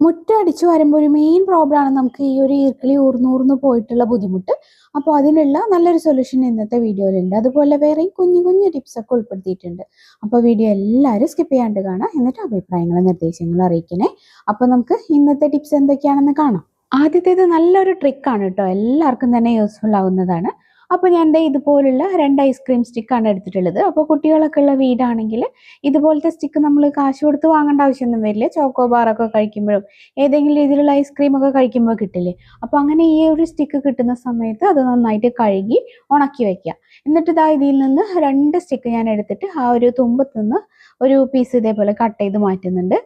മുറ്റം അടിച്ചു വരുമ്പോൾ ഒരു മെയിൻ പ്രോബ്ലമാണ് നമുക്ക് ഈ ഒരു ഈർക്കിളി ഊർന്നൂർന്ന് പോയിട്ടുള്ള ബുദ്ധിമുട്ട്. അപ്പോൾ അതിനുള്ള നല്ലൊരു സൊല്യൂഷൻ ഇന്നത്തെ വീഡിയോയിലുണ്ട് അതുപോലെ വേറെയും കുഞ്ഞു കുഞ്ഞു ടിപ്സ് ഒക്കെ ഉൾപ്പെടുത്തിയിട്ടുണ്ട്. അപ്പോൾ വീഡിയോ എല്ലാവരും സ്കിപ്പ് ചെയ്യാണ്ട് കാണാം. എന്നിട്ട് അഭിപ്രായങ്ങളും നിർദ്ദേശങ്ങളും അറിയിക്കണേ. അപ്പോൾ നമുക്ക് ഇന്നത്തെ ടിപ്സ് എന്തൊക്കെയാണെന്ന് കാണാം. ആദ്യത്തേത് നല്ലൊരു ട്രിക്കാണ് കേട്ടോ എല്ലാവർക്കും തന്നെ യൂസ്ഫുൾ ആവുന്നതാണ്. അപ്പോൾ ഞാൻ ദേ ഇതുപോലുള്ള രണ്ട് ഐസ്ക്രീം സ്റ്റിക്കാണ് എടുത്തിട്ടുള്ളത്. അപ്പോൾ കുട്ടികളൊക്കെ ഉള്ള വീടാണെങ്കിൽ ഇതുപോലത്തെ സ്റ്റിക്ക് നമ്മൾ കാശ് കൊടുത്ത് വാങ്ങേണ്ട ആവശ്യമൊന്നും വരില്ല. ചോക്കോ ബാറൊക്കെ കഴിക്കുമ്പോഴും ഏതെങ്കിലും രീതിയിലുള്ള ഐസ്ക്രീം ഒക്കെ കഴിക്കുമ്പോൾ കിട്ടില്ലേ? അപ്പോൾ അങ്ങനെ ഈ ഒരു സ്റ്റിക്ക് കിട്ടുന്ന സമയത്ത് അത് നന്നായിട്ട് കഴുകി ഉണക്കി വെക്കുക. എന്നിട്ട് ഇതാ ഇതിൽ നിന്ന് രണ്ട് സ്റ്റിക്ക് ഞാൻ എടുത്തിട്ട് ആ ഒരു തുമ്പത്ത് നിന്ന് ഒരു പീസ് ഇതേപോലെ കട്ട് ചെയ്ത് മാറ്റുന്നുണ്ട്.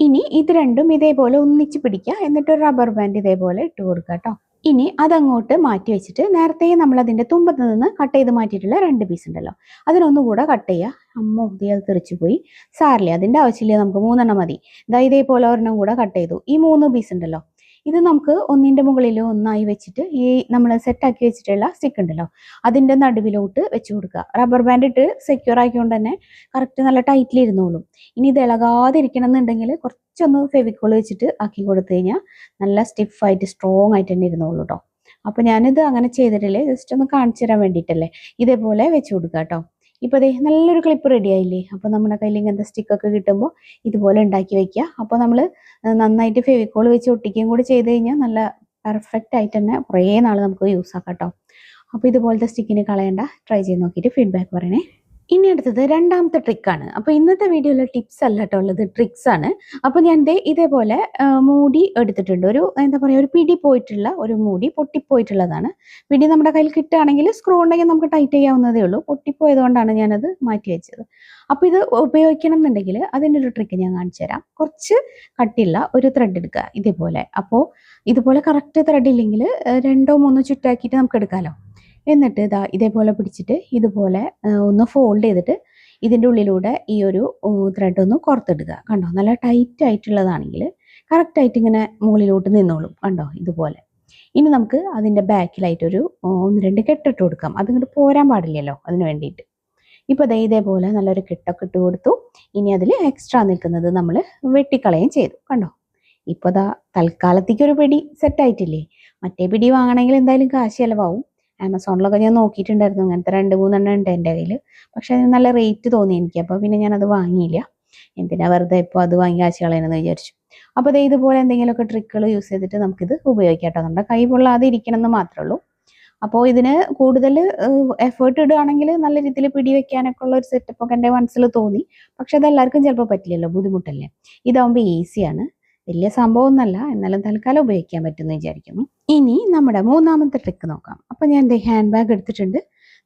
ഇനി ഇത് രണ്ടും ഇതേപോലെ ഒന്നിച്ച് പിടിക്കുക. എന്നിട്ട് റബ്ബർ ബാൻഡ് ഇതേപോലെ ഇട്ട് കൊടുക്കുക കേട്ടോ. ഇനി അതങ്ങോട്ട് മാറ്റി വെച്ചിട്ട് നേരത്തെ നമ്മൾ അതിന്റെ തുമ്പത്ത് നിന്ന് കട്ട് ചെയ്ത് മാറ്റിയിട്ടുള്ള രണ്ട് പീസ് ഉണ്ടല്ലോ. അതിനൊന്നുകൂടെ കട്ട് ചെയ്യുക അമ്മ ഉദയ അത് തെറിച്ചു പോയി. സാറില്ല അതിന്റെ ആവശ്യമില്ല നമുക്ക് മൂന്നെണ്ണം മതി. ഇതാ ഇതേപോലെ ഒരെണ്ണം കൂടെ കട്ട് ചെയ്തു. ഈ മൂന്ന് പീസ് ഉണ്ടല്ലോ. ഇത് നമുക്ക് ഒന്നിന്റെ മുകളിൽ ഒന്നായി വെച്ചിട്ട് ഈ നമ്മൾ സെറ്റാക്കി വെച്ചിട്ടുള്ള സ്റ്റിക്ക് ഉണ്ടല്ലോ. അതിന്റെ നടുവിലോട്ട് വെച്ച് കൊടുക്കുക. റബ്ബർ ബാൻഡ് ഇട്ട് സെക്യൂർ ആക്കിക്കൊണ്ട് തന്നെ കറക്റ്റ് നല്ല ടൈറ്റിൽ ഇരുന്നോളും. ഇനി ഇത് ഇളകാതിരിക്കണം എന്നുണ്ടെങ്കിൽ കുറച്ചൊന്ന് ഫെവിക്കോൾ വെച്ചിട്ട് ആക്കി കൊടുത്തു കഴിഞ്ഞാൽ നല്ല സ്റ്റിഫായിട്ട് സ്ട്രോങ് ആയിട്ട് തന്നെ ഇരുന്നോളൂ കേട്ടോ അപ്പോൾ ഞാനിത് അങ്ങനെ ചെയ്തിട്ടില്ലേ? ജസ്റ്റ് ഒന്ന് കാണിച്ചു തരാൻ വേണ്ടിയിട്ടല്ലേ ഇതേപോലെ വെച്ച് കൊടുക്കുക കേട്ടോ ഇപ്പോൾ അതെ നല്ലൊരു ക്ലിപ്പ് റെഡി ആയില്ലേ? അപ്പോൾ നമ്മുടെ കയ്യിൽ ഇങ്ങനത്തെ സ്റ്റിക്കൊക്കെ കിട്ടുമ്പോൾ ഇതുപോലെ ഉണ്ടാക്കി വെക്കുക അപ്പോൾ നമ്മൾ നന്നായിട്ട് ഫെവിക്കോൾ വെച്ച് ഒട്ടിക്കുകയും കൂടി ചെയ്ത് കഴിഞ്ഞാൽ നല്ല പെർഫെക്റ്റ് ആയിട്ട് തന്നെ കുറേ നാൾ നമുക്ക് യൂസ് ആക്കാം കേട്ടോ അപ്പോൾ ഇതുപോലത്തെ സ്റ്റിക്കിന് കളയണ്ട. ട്രൈ ചെയ്ത് നോക്കിയിട്ട് ഫീഡ്ബാക്ക് പറയണേ. ഇനി അടുത്തത് രണ്ടാമത്തെ ട്രിക്കാണ് അപ്പോൾ ഇന്നത്തെ വീഡിയോയിലെ ടിപ്സ് അല്ല കേട്ടോ ഉള്ളത് ട്രിക്സ് ആണ്. അപ്പോൾ ഞാൻ ദേ ഇതേപോലെ മൂടി എടുത്തിട്ടുണ്ട്. ഒരു എന്താ പറയുക ഒരു പിടി പോയിട്ടുള്ള ഒരു മൂടി പൊട്ടിപ്പോയിട്ടുള്ളതാണ്. പിടി നമ്മുടെ കയ്യിൽ കിട്ടുകയാണെങ്കിൽ സ്ക്രൂ ഉണ്ടെങ്കിൽ നമുക്ക് ടൈറ്റ് ചെയ്യാവുന്നതേ ഉള്ളൂ. പൊട്ടിപ്പോയതുകൊണ്ടാണ് ഞാനത് മാറ്റി വെച്ചത്. അപ്പോൾ ഇത് ഉപയോഗിക്കണം എന്നുണ്ടെങ്കിൽ അതിന്റെ ഒരു ട്രിക്ക് ഞാൻ കാണിച്ചു തരാം. കുറച്ച് കട്ടിയുള്ള ഒരു ത്രെഡ് എടുക്കുക ഇതേപോലെ. അപ്പോൾ ഇതുപോലെ കറക്റ്റ് ത്രെഡ് ഇല്ലെങ്കിൽ രണ്ടോ മൂന്നോ ചുറ്റാക്കിയിട്ട് നമുക്ക് എടുക്കാമല്ലോ എന്നിട്ട് ഇതാ ഇതേപോലെ പിടിച്ചിട്ട് ഇതുപോലെ ഒന്ന് ഫോൾഡ് ചെയ്തിട്ട് ഇതിന്റെ ഉള്ളിലൂടെ ഈ ഒരു ത്രെഡ് ഒന്ന് പുറത്തെടുക്കുക കണ്ടോ? നല്ല ടൈറ്റ് ആയിട്ടുള്ളതാണെങ്കിൽ കറക്റ്റായിട്ട് ഇങ്ങനെ മുകളിലോട്ട് നിന്നോളും. കണ്ടോ? ഇതുപോലെ. ഇനി നമുക്ക് അതിന്റെ ബാക്കിലായിട്ടൊരു ഒന്ന് രണ്ട് കെട്ടിട്ട് കൊടുക്കാം. അതിങ്ങോട്ട് പോരാൻ പാടില്ലല്ലോ അതിന് വേണ്ടിയിട്ട്. ഇപ്പോൾ ദേ ഇതേപോലെ നല്ലൊരു കെട്ടൊക്കെ ഇട്ട് കൊടുത്തു. ഇനി അതിൽ എക്സ്ട്രാ നിൽക്കുന്നത് നമ്മൾ വെട്ടിക്കളയും ചെയ്തു. കണ്ടോ? ഇപ്പോൾ ദാ തൽക്കാലത്തേക്കൊരു പിടി സെറ്റായിട്ടില്ലേ മറ്റേ പിടി വാങ്ങണമെങ്കിൽ എന്തായാലും കാശ് ചിലവാവും. ആമസോണിലൊക്കെ ഞാൻ നോക്കിയിട്ടുണ്ടായിരുന്നു. അങ്ങനത്തെ രണ്ട് മൂന്നെണ്ണം ഉണ്ട് എന്റെ കയ്യിൽ പക്ഷെ അതിന് നല്ല റേറ്റ് തോന്നി എനിക്ക്. അപ്പോൾ പിന്നെ ഞാനത് വാങ്ങിയില്ല. എന്തിനാ വെറുതെ ഇപ്പോൾ അത് വാങ്ങി കാശ് കളയണമെന്ന് വിചാരിച്ചു. അപ്പോൾ ദേ ഇതുപോലെ എന്തെങ്കിലുമൊക്കെ ട്രിക്കുകൾ യൂസ് ചെയ്തിട്ട് നമുക്കിത് ഉപയോഗിക്കാം കേട്ടോ. നമ്മുടെ കൈ പൊള്ളാതെ ഇരിക്കണം എന്ന് മാത്രമേ ഉള്ളൂ. അപ്പോൾ ഇതിന് കൂടുതൽ എഫേർട്ട് ഇടുകയാണെങ്കിൽ നല്ല രീതിയിൽ പിടിവെക്കാനൊക്കെ ഉള്ള ഒരു സെറ്റപ്പ് ഒക്കെ എന്റെ മനസ്സിൽ തോന്നി. പക്ഷെ അതെല്ലാവർക്കും ചിലപ്പോൾ പറ്റില്ലല്ലോ ബുദ്ധിമുട്ടല്ലേ? ഇതാവുമ്പോൾ ഈസിയാണ് വലിയ സംഭവം ഒന്നല്ല എന്നാലും തൽക്കാലം ഉപയോഗിക്കാൻ പറ്റുമെന്ന് വിചാരിക്കുന്നു. ഇനി നമ്മുടെ മൂന്നാമത്തെ ട്രിക്ക് നോക്കാം. അപ്പോൾ ഞാൻ ദേ ഹാൻഡ് ബാഗ് എടുത്തിട്ടുണ്ട്.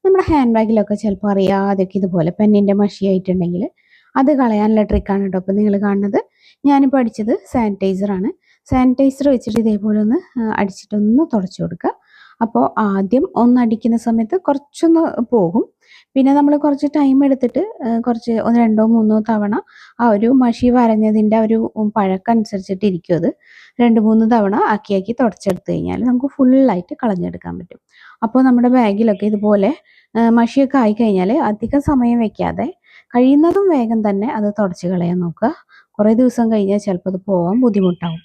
നമ്മുടെ ഹാൻഡ് ബാഗിലൊക്കെ ചിലപ്പോൾ അറിയാതെയൊക്കെ ഇതുപോലെ പെന്നിന്റെ മഷി ആയിട്ടുണ്ടെങ്കിൽ അത് കളയാനുള്ള ട്രിക്കാണ് കേട്ടോ അപ്പോൾ നിങ്ങൾ കാണുന്നത്. ഞാൻ പഠിച്ചത് സാനിറ്റൈസർ ആണ്. സാനിറ്റൈസർ വെച്ചിട്ട് ഇതേപോലെ ഒന്ന് അടിച്ചിട്ടൊന്ന് തുടച്ചു കൊടുക്കുക. അപ്പോൾ ആദ്യം ഒന്നടിക്കുന്ന സമയത്ത് കുറച്ചൊന്ന് പോകും. പിന്നെ നമ്മൾ കുറച്ച് ടൈം എടുത്തിട്ട് കുറച്ച് ഒന്ന് രണ്ടോ മൂന്നോ തവണ ആ ഒരു മഷി വരഞ്ഞതിന്റെ ഒരു പഴക്കം അനുസരിച്ചിട്ട് ഇരിക്കും അത്. രണ്ട് മൂന്ന് തവണ ആക്കി ആക്കി തുടച്ചെടുത്ത് കഴിഞ്ഞാൽ നമുക്ക് ഫുള്ളായിട്ട് കളഞ്ഞെടുക്കാൻ പറ്റും. അപ്പോൾ നമ്മുടെ ബാഗിലൊക്കെ ഇതുപോലെ മഷിയൊക്കെ ആയി കഴിഞ്ഞാൽ അധികം സമയം വെക്കാതെ കഴിയുന്നതും വേഗം തന്നെ അത് തുടച്ച് കളയാൻ നോക്കുക. കുറേ ദിവസം കഴിഞ്ഞാൽ ചിലപ്പോൾ അത് പോകാൻ ബുദ്ധിമുട്ടാവും.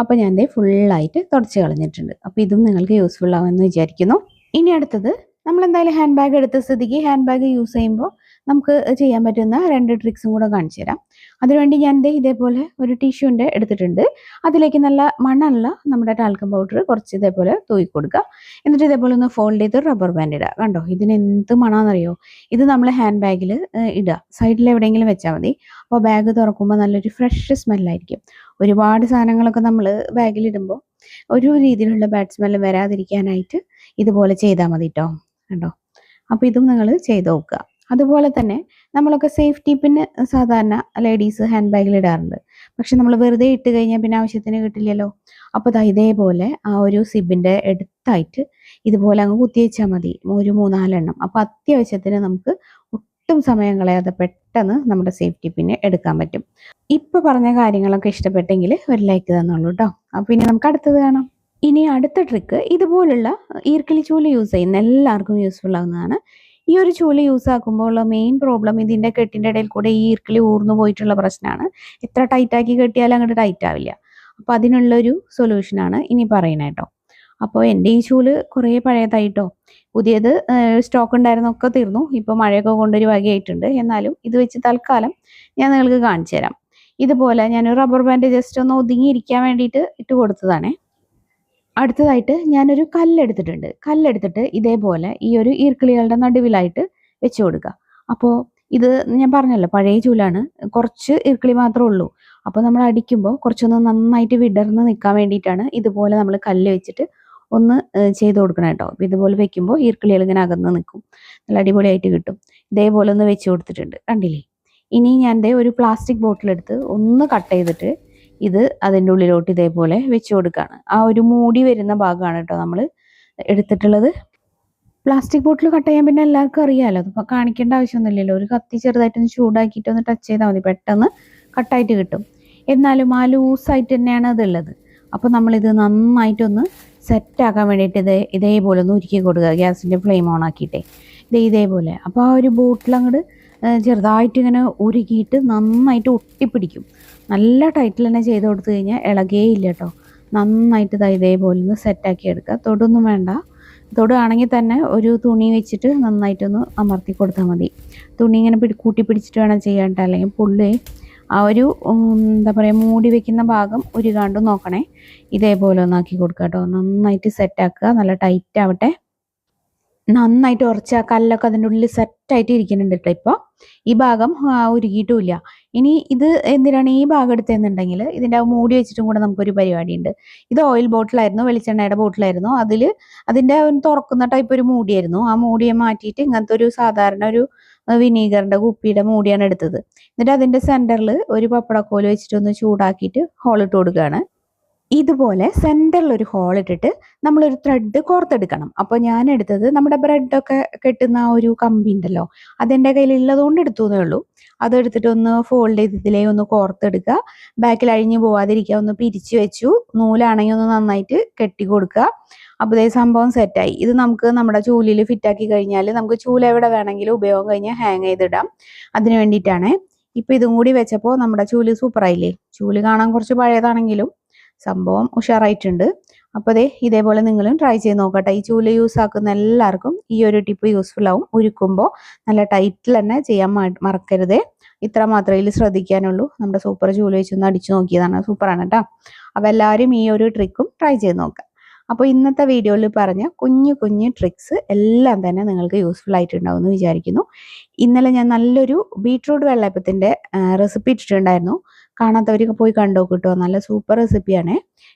അപ്പോൾ ഞാൻ ദേ ഫുള്ളായിട്ട് തുടച്ച് കളഞ്ഞിട്ടുണ്ട്. അപ്പോൾ ഇതും നിങ്ങൾക്ക് യൂസ്ഫുൾ ആവുമെന്ന് വിചാരിക്കുന്നു. ഇനി അടുത്തത് നമ്മൾ എന്തായാലും ഹാൻഡ് ബാഗ് എടുത്ത സ്ഥിതിക്ക് ഹാൻഡ് ബാഗ് യൂസ് ചെയ്യുമ്പോൾ നമുക്ക് ചെയ്യാൻ പറ്റുന്ന രണ്ട് ട്രിക്സും കൂടെ കാണിച്ചു തരാം. അതിനുവേണ്ടി ഞാൻ ദേ ഇതേപോലെ ഒരു ടിഷ്യൂന്റെ എടുത്തിട്ടുണ്ട്. അതിലേക്ക് നല്ല മണ്ണുള്ള നമ്മുടെ ടാൽക്കം പൗഡർ കുറച്ച് ഇതേപോലെ തൂയി കൊടുക്കുക. എന്നിട്ട് ഇതേപോലെ ഒന്ന് ഫോൾഡ് ചെയ്ത് റബ്ബർ ബാൻഡ് ഇടുക. കണ്ടോ? ഇതിന് എന്ത് മണമാണെന്നറിയോ ഇത് നമ്മൾ ഹാൻഡ് ബാഗിൽ ഇടുക. സൈഡിൽ എവിടെയെങ്കിലും വെച്ചാൽ മതി. അപ്പോൾ ബാഗ് തുറക്കുമ്പോൾ നല്ലൊരു ഫ്രഷ് സ്മെല്ലായിരിക്കും ഒരുപാട് സാധനങ്ങളൊക്കെ നമ്മൾ ബാഗിലിടുമ്പോൾ ഒരു രീതിയിലുള്ള ബാഡ് സ്മെല്ല് വരാതിരിക്കാനായിട്ട് ഇതുപോലെ ചെയ്താൽ മതി കേട്ടോ കണ്ടോ? അപ്പോൾ ഇതും നിങ്ങൾ ചെയ്ത് നോക്കുക. അതുപോലെ തന്നെ നമ്മളൊക്കെ സേഫ്റ്റി പിന്ന് സാധാരണ ലേഡീസ് ഹാൻഡ് ബാഗിൽ ഇടാറുണ്ട്. പക്ഷെ നമ്മൾ വെറുതെ ഇട്ട് കഴിഞ്ഞാൽ പിന്നെ ആവശ്യത്തിന് കിട്ടില്ലല്ലോ. അപ്പോൾ ദാ ഇതേപോലെ ആ ഒരു സിബിന്റെ അടുത്തായിട്ട് ഇതുപോലെ അങ്ങ് കുത്തി വെച്ചാൽ മതി. ഒരു മൂന്നാലെണ്ണം. അപ്പോൾ അത്യാവശ്യത്തിന് നമുക്ക് ഒട്ടും സമയം കളയാതെ പെട്ടെന്ന് നമ്മുടെ സേഫ്റ്റി പിന്നെ എടുക്കാൻ പറ്റും. ഇപ്പോൾ പറഞ്ഞ കാര്യങ്ങളൊക്കെ ഇഷ്ടപ്പെട്ടെങ്കിൽ ഒരു ലൈക്ക് തന്നോളൂ കേട്ടോ അപ്പോൾ ഇനി നമുക്ക് അടുത്തത് കാണാം. ഇനി അടുത്ത ട്രിക്ക് ഇതുപോലുള്ള ഈർക്കിളി ചൂൽ യൂസ് ചെയ്യുന്ന എല്ലാവർക്കും യൂസ്ഫുൾ ആവുന്നതാണ്. ഈ ഒരു ചൂൽ യൂസ് ആക്കുമ്പോൾ മെയിൻ പ്രോബ്ലം ഇതിന്റെ കെട്ടിന്റെ ഇടയിൽ കൂടെ ഈ ഈർക്കിളി ഊർന്നു പോയിട്ടുള്ള പ്രശ്നമാണ്. എത്ര ടൈറ്റാക്കി കെട്ടിയാലും അങ്ങോട്ട് ടൈറ്റ് ആവില്ല. അപ്പോൾ അതിനുള്ളൊരു സൊല്യൂഷനാണ് ഇനി പറയുന്നത് അപ്പോൾ എന്റെ ഈ ചൂൽ കുറേ പഴയതായിട്ടോ. പുതിയത് സ്റ്റോക്ക് ഉണ്ടായിരുന്നൊക്കെ തീർന്നു. ഇപ്പോൾ മഴയൊക്കെ കൊണ്ടൊരു വകയായിട്ടുണ്ട്. എന്നാലും ഇത് വെച്ച് തൽക്കാലം ഞാൻ നിങ്ങൾക്ക് കാണിച്ചു തരാം. ഇതുപോലെ ഞാൻ റബ്ബർ ബാൻഡ് ജസ്റ്റ് ഒന്ന് ഒതുങ്ങിയിരിക്കാൻ വേണ്ടിയിട്ട് ഇട്ട് കൊടുത്തതാണേ. അടുത്തതായിട്ട് ഞാനൊരു കല്ലെടുത്തിട്ടുണ്ട്. കല്ലെടുത്തിട്ട് ഇതേപോലെ ഈ ഒരു ഈർക്കിളികളുടെ നടുവിലായിട്ട് വെച്ച് കൊടുക്കുക. അപ്പോൾ ഇത് ഞാൻ പറഞ്ഞല്ലോ പഴയ ചൂലാണ്. കുറച്ച് ഈർക്കിളി മാത്രമേ ഉള്ളൂ. അപ്പോൾ നമ്മൾ അടിക്കുമ്പോൾ കുറച്ചൊന്ന് നന്നായിട്ട് വിടർന്ന് നിൽക്കാൻ വേണ്ടിയിട്ടാണ് ഇതുപോലെ നമ്മൾ കല്ല് വെച്ചിട്ട് ഒന്ന് ചെയ്ത് കൊടുക്കണം കേട്ടോ. ഇതുപോലെ വെക്കുമ്പോൾ ഈർക്കിളികൾ ഇങ്ങനെ അകന്ന് നിൽക്കും നല്ല അടിപൊളിയായിട്ട് കിട്ടും. ഇതേപോലെ ഒന്ന് വെച്ച് കൊടുത്തിട്ടുണ്ട്. കണ്ടില്ലേ? ഇനി ഞാൻ ദേ ഒരു പ്ലാസ്റ്റിക് ബോട്ടിൽ എടുത്ത് ഒന്ന് കട്ട് ചെയ്തിട്ട് ഇത് അതിന്റെ ഉള്ളിലോട്ട് ഇതേപോലെ വെച്ച് കൊടുക്കുകയാണ് ആ ഒരു മൂടി വരുന്ന ഭാഗമാണ് കേട്ടോ നമ്മൾ എടുത്തിട്ടുള്ളത്. പ്ലാസ്റ്റിക് ബോട്ടിൽ കട്ട് ചെയ്യാൻ പിന്നെ എല്ലാവർക്കും അറിയാമല്ലോ അതിപ്പോൾ കാണിക്കേണ്ട ആവശ്യമൊന്നുമില്ലല്ലോ. ഒരു കത്തി ചെറുതായിട്ടൊന്ന് ചൂടാക്കിയിട്ട് ഒന്ന് ടച്ച് ചെയ്താൽ മതി. പെട്ടെന്ന് കട്ടായിട്ട് കിട്ടും. എന്നാലും ആ ലൂസായിട്ട് തന്നെയാണ് അതുള്ളത് അപ്പോൾ നമ്മളിത് നന്നായിട്ടൊന്ന് സെറ്റാക്കാൻ വേണ്ടിയിട്ട് ഇത് ഇതേപോലെ ഒന്ന് ഉരുക്കി കൊടുക്കുക. ഗ്യാസിന്റെ ഫ്ലെയിം ഓൺ ആക്കിയിട്ടേ. ഇത് ഇതേപോലെ. അപ്പോൾ ആ ഒരു ബോട്ടിൽ അങ്ങോട്ട് ചെറുതായിട്ട് ഇങ്ങനെ ഉരുക്കിയിട്ട് നന്നായിട്ട് ഒട്ടിപ്പിടിക്കും. നല്ല ടൈറ്റിൽ തന്നെ ചെയ്ത് കൊടുത്തു കഴിഞ്ഞാൽ ഇളകേ ഇല്ല കേട്ടോ നന്നായിട്ട് ഇതാ ഇതേപോലെ ഒന്ന് സെറ്റാക്കി എടുക്കുക. തൊടൊന്നും വേണ്ട. തൊടുകയാണെങ്കിൽ തന്നെ ഒരു തുണി വെച്ചിട്ട് നന്നായിട്ടൊന്ന് അമർത്തി കൊടുത്താൽ മതി. തുണി ഇങ്ങനെ പിടി കൂട്ടി പിടിച്ചിട്ട് വേണം ചെയ്യാൻ ട്ടോ. അല്ലെങ്കിൽ പുള്ളി ആ ഒരു എന്താ പറയുക മൂടി വെക്കുന്ന ഭാഗം ഒരു ഉരുകാണ്ട് നോക്കണേ. ഇതേപോലെ ഒന്നാക്കി കൊടുക്കുക കേട്ടോ. നന്നായിട്ട് സെറ്റാക്കുക നല്ല ടൈറ്റ് ആവട്ടെ. നന്നായിട്ട് ഉറച്ച കല്ലൊക്കെ അതിന്റെ ഉള്ളിൽ സെറ്റായിട്ട് ഇരിക്കുന്നുണ്ട് കേട്ടോ ഇപ്പോൾ ഈ ഭാഗം ഉരുകിയിട്ടുമില്ല. ഇനി ഇത് എന്തിനാണ് ഈ ഭാഗം എടുത്തതെന്നുണ്ടെങ്കിൽ ഇതിന്റെ മൂടി വെച്ചിട്ടും കൂടെ നമുക്കൊരു പരിപാടിയുണ്ട്. ഇത് ഓയിൽ ബോട്ടിലായിരുന്നു വെളിച്ചെണ്ണയുടെ ബോട്ടിലായിരുന്നു അതിൽ അതിന്റെ തുറക്കുന്ന ടൈപ്പ് ഒരു മൂടിയായിരുന്നു. ആ മൂടിയെ മാറ്റിയിട്ട് ഇങ്ങനത്തെ ഒരു സാധാരണ ഒരു വിനീഗറിന്റെ കുപ്പിയുടെ മൂടിയാണ് എടുത്തത്. എന്നിട്ട് അതിന്റെ സെന്ററിൽ ഒരു പപ്പടക്കോൽ വെച്ചിട്ട് ഒന്ന് ചൂടാക്കിയിട്ട് ഹോളിട്ട് കൊടുക്കുകയാണ്. ഇതുപോലെ സെന്ററിൽ ഒരു ഹോൾ ഇട്ടിട്ട് നമ്മളൊരു ത്രെഡ് കോർത്തെടുക്കണം അപ്പോൾ ഞാൻ എടുത്തത് നമ്മുടെ ബ്രെഡൊക്കെ കെട്ടുന്ന ആ ഒരു കമ്പി ഉണ്ടല്ലോ അതെന്റെ കയ്യിൽ ഉള്ളതുകൊണ്ട് എടുത്തു എന്നേ ഉള്ളൂ. അതെടുത്തിട്ട് ഒന്ന് ഫോൾഡ് ചെയ്ത് ഇതിലേ ഒന്ന് കോർത്തെടുക്കുക ബാക്കിൽ അഴിഞ്ഞു പോവാതിരിക്കുക ഒന്ന് പിരിച്ചു വെച്ചു. നൂലാണെങ്കിൽ ഒന്ന് നന്നായിട്ട് കെട്ടി കൊടുക്കുക. അപ്പോൾ ഇതേ സംഭവം സെറ്റായി ഇത് നമുക്ക് നമ്മുടെ ചൂലിൽ ഫിറ്റാക്കി കഴിഞ്ഞാൽ നമുക്ക് ചൂല എവിടെ വേണമെങ്കിലും ഉപയോഗം കഴിഞ്ഞാൽ ഹാങ് ചെയ്തിടാം. അതിന് വേണ്ടിയിട്ടാണ്. ഇപ്പം ഇതും കൂടി വെച്ചപ്പോൾ നമ്മുടെ ചൂൽ സൂപ്പറായില്ലേ ചൂൽ കാണാൻ കുറച്ച് പഴയതാണെങ്കിലും സംഭവം ഉഷാറായിട്ടുണ്ട്. അപ്പോൾ ദേ ഇതേപോലെ നിങ്ങളും ട്രൈ ചെയ്ത് നോക്കട്ടെ. ഈ ചൂൽ യൂസ് ആക്കുന്ന എല്ലാവർക്കും ഈ ഒരു ടിപ്പ് യൂസ്ഫുൾ ആവും. ഉരുക്കുമ്പോൾ നല്ല ടൈറ്റിൽ തന്നെ ചെയ്യാൻ മറക്കരുത്. ഇത്ര മാത്രമേ ഇതിൽ ശ്രദ്ധിക്കാനുള്ളൂ. നമ്മുടെ സൂപ്പർ ചൂൽ വെച്ചൊന്ന് അടിച്ചു നോക്കിയതാണ് സൂപ്പറാണ് കേട്ടോ. അപ്പോൾ എല്ലാവരും ഈ ഒരു ട്രിക്കും ട്രൈ ചെയ്ത് നോക്കുക അപ്പോൾ ഇന്നത്തെ വീഡിയോയിൽ പറഞ്ഞ കുഞ്ഞു കുഞ്ഞു ട്രിക്സ് എല്ലാം തന്നെ നിങ്ങൾക്ക് യൂസ്ഫുൾ ആയിട്ടുണ്ടാവും എന്ന് വിചാരിക്കുന്നു. ഇന്നലെ ഞാൻ നല്ലൊരു ബീട്രൂട്ട് വെള്ളയപ്പത്തിന്റെ റെസിപ്പി ഇട്ടിട്ടുണ്ടായിരുന്നു. കാണാത്തവരൊക്കെ പോയി കണ്ടോ കിട്ടുമോ നല്ല സൂപ്പർ റെസിപ്പിയാണ്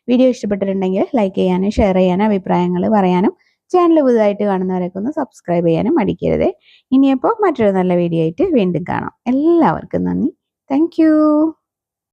വീഡിയോ ഇഷ്ടപ്പെട്ടിട്ടുണ്ടെങ്കിൽ ലൈക്ക് ചെയ്യാനും ഷെയർ ചെയ്യാനും അഭിപ്രായങ്ങൾ പറയാനും ചാനൽ പുതുതായിട്ട് കാണുന്നവരൊക്കെ ഒന്ന് സബ്സ്ക്രൈബ് ചെയ്യാനും മടിക്കരുത്. ഇനിയപ്പോൾ മറ്റൊരു നല്ല വീഡിയോ ആയിട്ട് വീണ്ടും കാണാം. എല്ലാവർക്കും നന്ദി. താങ്ക്